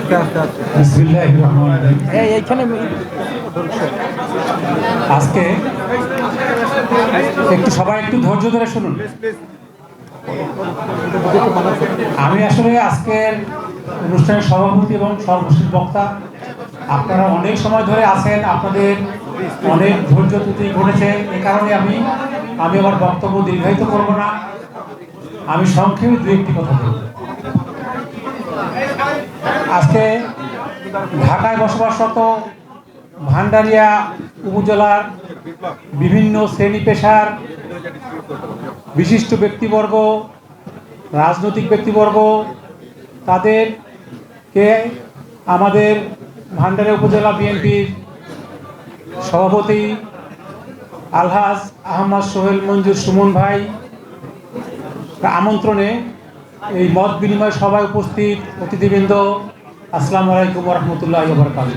আস্তে আস্তে আস্তে। বিসমিল্লাহির রহমানির রহিম। এই এইখানে আজকে একটু সবাই একটু ধৈর্য ধরে শুনুন। আমি আসলে আজকের অনুষ্ঠানের সভাপতি এবং সর্বশেষ বক্তা। আপনারা অনেক সময় ধরে আছেন আপনাদের অনেক ধৈর্য ত্রুটি ঘটেছে। এ কারণে আমি আমি আমার বক্তব্য দীর্ঘায়িত করব না। আমি সংক্ষেপে দু একটি কথা বলব। আজকে ঢাকায় বসবাসরত ভান্ডারিয়া উপজেলার বিভিন্ন শ্রেণি পেশার বিশিষ্ট ব্যক্তিবর্গ, রাজনৈতিক ব্যক্তিবর্গ, তাদেরকে আমাদের ভান্ডারিয়া উপজেলা বিএনপির সভাপতি আলহাজ আহমদ সোহেল মঞ্জুর সুমন ভাই আমন্ত্রণে এই মত বিনিময় সভায় উপস্থিত অতিথিবৃন্দ আসসালামু আলাইকুম রহমতুল্লাহ বরকাত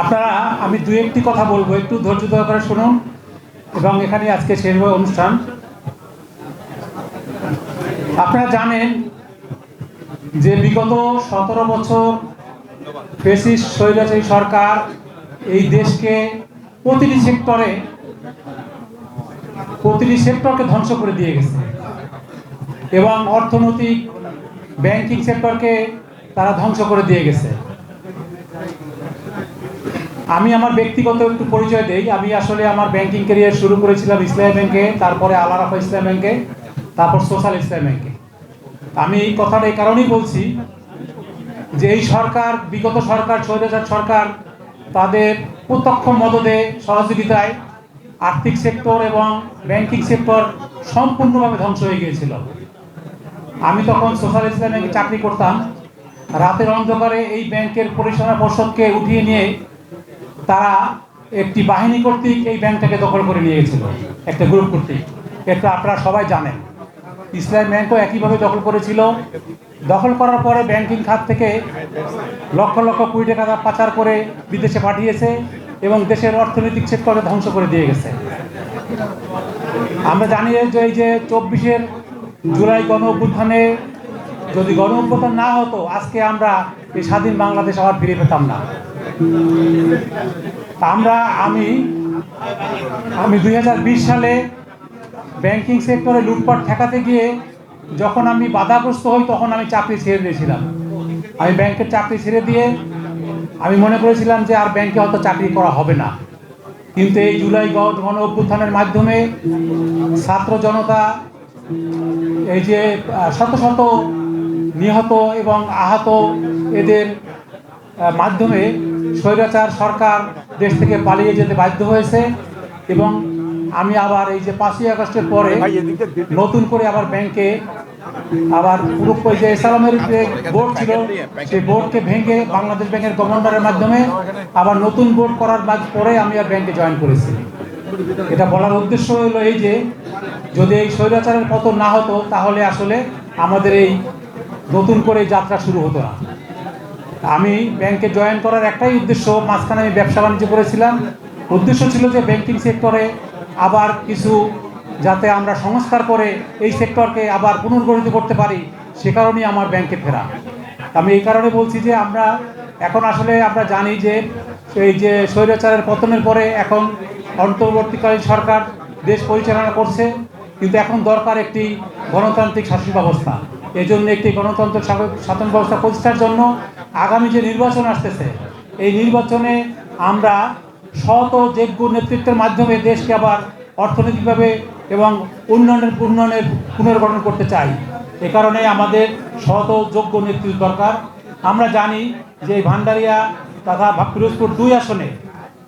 আপনারা, আমি দু একটি কথা বলব, একটু ধৈর্য সহকারে শুনুন এবং এখানে আজকে শেষ হবে অনুষ্ঠান। আপনারা জানেন যে বিগত সতেরো বছর ফেসিস স্বৈরাচারী সরকার এই দেশকে প্রতিটি সেক্টরে, প্রতিটি সেক্টরকে ধ্বংস করে দিয়ে গেছে। এবং অর্থনৈতিক ব্যাংকিং সেক্টরকে তারা ধ্বংস করে দিয়ে গেছে। আমি আমার ব্যক্তিগত একটু পরিচয় দেই। আমি আসলে আমার ব্যাংকিং ক্যারিয়ার শুরু করেছিলাম ইসলামী ব্যাংকে, তারপরে আলারাফা ইসলাম ব্যাংকে, তারপর সোশ্যাল ইসলাম ব্যাংকে। আমি এই কথাটা এই কারণেই বলছি যে এই সরকার, বিগত সরকার, স্বৈরাচার সরকার তাদের প্রত্যক্ষ মদদে, সহযোগিতায় আর্থিক সেক্টর এবং ব্যাংকিং সেক্টর সম্পূর্ণভাবে ধ্বংস হয়ে গিয়েছিল। আমি তখন সোশ্যাল ইসলাম ব্যাংকে চাকরি করতাম। রাতের অন্ধকারে এই ব্যাংকের পরিচালনা পর্ষদকে উঠিয়ে নিয়ে তারা একটি বাহিনী কর্তৃক এই ব্যাংকটাকে দখল করে নিয়ে গেছিল, একটা গ্রুপ কর্তৃক। এটা আপনারা সবাই জানেন। ইসলাম ব্যাংকও একইভাবে দখল করেছিল। দখল করার পরে ব্যাংকিং খাত থেকে লক্ষ লক্ষ কোটি টাকা পাচার করে বিদেশে পাঠিয়েছে এবং দেশের অর্থনৈতিক সেক্টরে ধ্বংস করে দিয়ে গেছে। আমরা জানি যে এই যে চব্বিশের জুলাই গণ অভ্যুত্থানে যদি গণ অভ্যুত্থান না হতো, আজকে আমরা এই স্বাধীন বাংলাদেশ আবার ফিরে পেতাম না। আমরা, আমি আমি দুই হাজার বিশ সালে ব্যাংকিং সেক্টরে লুটপাট ঠেকাতে গিয়ে যখন আমি বাধাগ্রস্ত হই, তখন আমি চাকরি ছেড়ে দিয়েছিলাম। আমি ব্যাংকের চাকরি ছেড়ে দিয়ে আমি মনে করেছিলাম যে আর ব্যাংকে হয়তো চাকরি করা হবে না। কিন্তু এই জুলাই গণ অভ্যুত্থানের মাধ্যমে ছাত্র জনতা এই যে শত শত নিহত এবং আহত এদের মাধ্যমে স্বৈরাচার সরকার দেশ থেকে পালিয়ে যেতে বাধ্য হয়েছে এবং আমি আবার এই যে পাঁচই আগস্টের পরে নতুন করে আবার ব্যাংকে আবার পুরো যে ইসলামের যে বোর্ড ছিল, সেই বোর্ডকে ভেঙে বাংলাদেশ ব্যাংকের গভর্নরের মাধ্যমে আবার নতুন বোর্ড করার পরে আমি আর ব্যাংকে জয়েন করেছি। এটা বলার উদ্দেশ্য হলো এই যে যদি এই স্বৈরাচারের পতন না হতো, তাহলে আসলে আমাদের এই নতুন করে যাত্রা শুরু হতো না। আমি ব্যাংকে জয়েন করার একটাই উদ্দেশ্য, মাঝখানে আমি ব্যবসা বাণিজ্য করেছিলাম। উদ্দেশ্য ছিল যে ব্যাংকিং সেক্টরে আবার কিছু যাতে আমরা সংস্কার করে এই সেক্টরকে আবার পুনর্গঠিত করতে পারি, সে কারণেই আমার ব্যাংকে ফেরা। আমি এই কারণে বলছি যে আমরা এখন আসলে আমরা জানি যে এই যে স্বৈরাচারের পতনের পরে এখন অন্তর্বর্তীকালীন সরকার দেশ পরিচালনা করছে। কিন্তু এখন দরকার একটি গণতান্ত্রিক শাসন ব্যবস্থা। এই জন্য একটি গণতন্ত্র শাসন- ব্যবস্থা প্রতিষ্ঠার জন্য আগামী যে নির্বাচন আসতেছে, এই নির্বাচনে আমরা সৎ ও যোগ্য নেতৃত্বের মাধ্যমে দেশকে আবার অর্থনৈতিকভাবে এবং উন্নয়নের উন্নয়নের পুনর্গঠন করতে চাই। এ কারণে আমাদের সৎ ও যোগ্য নেতৃত্ব দরকার। আমরা জানি যে ভান্ডারিয়া তথা পিরোজপুর দুই আসনে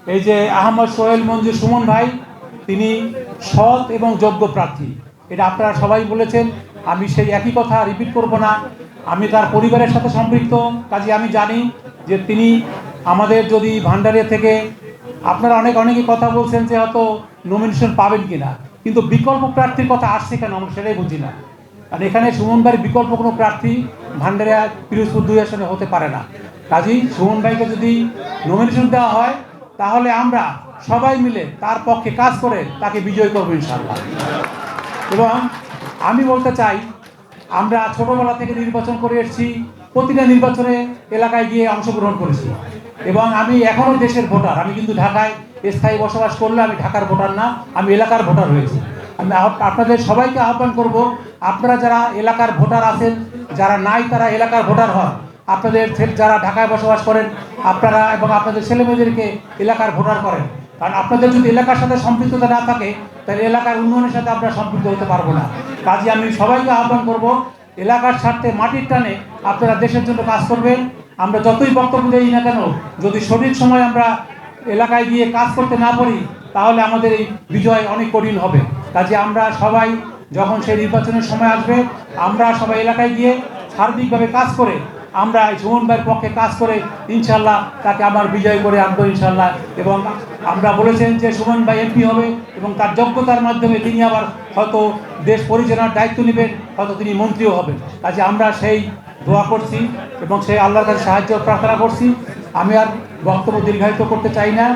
এই যে আহমদ সোহেল মঞ্জুর সুমন ভাই, তিনি সৎ এবং যোগ্য প্রার্থী। এটা আপনারা সবাই বলেছেন, আমি সেই একই কথা রিপিট করব না। আমি তার পরিবারের সাথে সম্পৃক্ত, কাজে আমি জানি যে তিনি আমাদের যদি ভান্ডারিয়া থেকে, আপনারা অনেক অনেকেই কথা বলছেন যে হয়তো নমিনেশন পাবেন কি না কিন্তু বিকল্প প্রার্থীর কথা আসছে কেন আমরা সেটাই বুঝি না। আর এখানে সুমন ভাইয়ের বিকল্প কোনো প্রার্থী ভান্ডারিয়া পিরোজপুর দুই আসনে হতে পারে না। কাজেই সুমন ভাইকে যদি নমিনেশন দেওয়া হয়, তাহলে আমরা সবাই মিলে তার পক্ষে কাজ করে তাকে বিজয় করব ইনশাল্লাহ এবং আমি বলতে চাই, আমরা ছোটবেলা থেকে নির্বাচন করে এসেছি, প্রতিটা নির্বাচনে এলাকায় গিয়ে অংশগ্রহণ করেছি। এবং আমি এখনও দেশের ভোটার, আমি কিন্তু ঢাকায় স্থায়ী বসবাস করলে আমি ঢাকার ভোটার না, আমি এলাকার ভোটার হয়েছি। আমি আপনাদের সবাইকে আহ্বান করব, আপনারা যারা এলাকার ভোটার আছেন, যারা নাই তারা এলাকার ভোটার হন। আপনাদের যারা ঢাকায় বসবাস করেন, আপনারা এবং আপনাদের ছেলেমেয়েদেরকে এলাকার ভোটার করেন। কারণ আপনাদের যদি এলাকার সাথে সম্পৃক্ততা না থাকে, তাহলে এলাকার উন্নয়নের সাথে আমরা সম্পৃক্ত হতে পারব না। কাজে আমি সবাইকে আহ্বান করব, এলাকার স্বার্থে মাটির টানে আপনারা দেশের জন্য কাজ করবেন। আমরা যতই বক্তব্য দিই না কেন, যদি সঠিক সময় আমরা এলাকায় গিয়ে কাজ করতে না পারি, তাহলে আমাদের এই বিজয় অনেক কঠিন হবে। কাজে আমরা সবাই যখন সেই নির্বাচনের সময় আসবে, আমরা সবাই এলাকায় গিয়ে সার্বিকভাবে কাজ করে আমরা সুমন ভাইয়ের পক্ষে কাজ করে ইনশাল্লাহ তাকে আমার বিজয় করে আনব ইনশাল্লাহ এবং আমরা বলেছেন যে সুমন ভাই এমপি হবে এবং তার যোগ্যতার মাধ্যমে তিনি আবার হয়তো দেশ পরিচালনার দায়িত্ব নেবেন, হয়তো তিনি মন্ত্রীও হবেন। কাজে আমরা সেই দোয়া করছি এবং সেই আল্লাহর কাছে সাহায্য প্রার্থনা করছি। আমি আর বক্তব্য দীর্ঘায়িত করতে চাই না।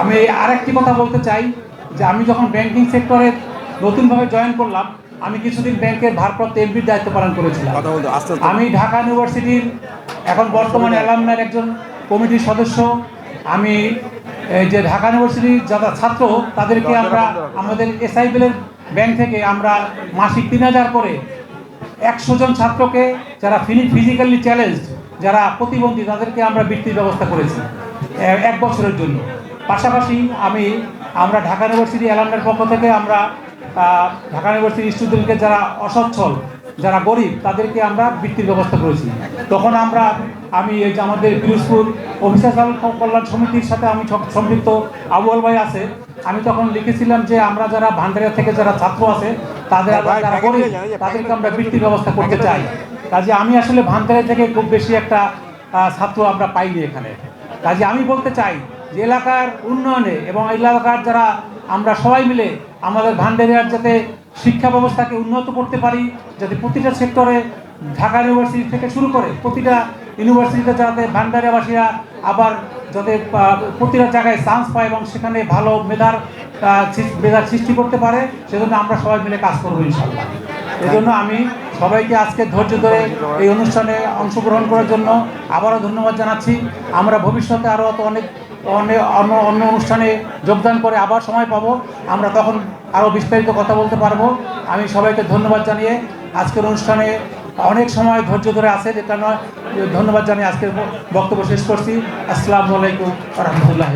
আমি আরেকটি কথা বলতে চাই যে আমি যখন ব্যাংকিং সেক্টরে নতুনভাবে জয়েন করলাম আমি কিছুদিন ব্যাংকের ভারপ্রাপ্ত এমপির দায়িত্ব পালন করেছিলাম। আমি ঢাকা ইউনিভার্সিটির এখন বর্তমানে অ্যালামনার একজন কমিটির সদস্য। আমি এই যে ঢাকা ইউনিভার্সিটির যারা ছাত্র তাদেরকে আমরা আমাদের এসআইবিএলের ব্যাংক থেকে আমরা মাসিক তিন হাজার করে একশো জন ছাত্রকে যারা ফিজিক্যালি চ্যালেঞ্জ যারা প্রতিবন্ধী তাদেরকে আমরা বৃত্তির ব্যবস্থা করেছি এক বছরের জন্য। পাশাপাশি আমি আমরা ঢাকা ইউনিভার্সিটি অ্যালামনার পক্ষ থেকে আমরা ঢাকা ইউনিভার্সিটি স্টুডেন্টকে যারা অসচ্ছল যারা গরিব তাদেরকে আমরা বৃত্তির ব্যবস্থা করেছি। তখন আমরা আমি এই যে আমাদের পিরোজপুর অফিসার কল্যাণ সমিতির সাথে আমি সম্পৃক্ত আবুয়াল ভাই আছে। আমি তখন লিখেছিলাম যে আমরা যারা ভান্ডারিয়া থেকে যারা ছাত্র আছে তাদের যারা গরিব তাদেরকে আমরা বৃত্তির ব্যবস্থা করতে চাই। কাজে আমি আসলে ভান্ডারিয়া থেকে খুব বেশি একটা ছাত্র আমরা পাইনি এখানে। কাজে আমি বলতে চাই যে এলাকার উন্নয়নে এবং এলাকার যারা আমরা সবাই মিলে আমাদের ভান্ডারিয়ার যাতে শিক্ষা ব্যবস্থাকে উন্নত করতে পারি, যাতে প্রতিটা সেক্টরে ঢাকা ইউনিভার্সিটি থেকে শুরু করে প্রতিটা ইউনিভার্সিটিতে যাতে ভান্ডারিয়াবাসীরা আবার যাতে প্রতিটা জায়গায় চান্স পায় এবং সেখানে ভালো মেধার মেধার সৃষ্টি করতে পারে, সেজন্য আমরা সবাই মিলে কাজ করব ইনশাল্লাহ এজন্য আমি সবাইকে আজকে ধৈর্য ধরে এই অনুষ্ঠানে অংশগ্রহণ করার জন্য আবারও ধন্যবাদ জানাচ্ছি। আমরা ভবিষ্যতে আরও তো অনেক অনেক অন্য অন্য অনুষ্ঠানে যোগদান করে আবার সময় পাবো। আমরা তখন আরও বিস্তারিত কথা বলতে পারব। আমি সবাইকে ধন্যবাদ জানিয়ে আজকের অনুষ্ঠানে অনেক সময় ধৈর্য ধরে আসে যেটা নয়। ধন্যবাদ জানিয়ে আজকের বক্তব্য শেষ করছি। আসসালামু আলাইকুম রহমতুল্লাহ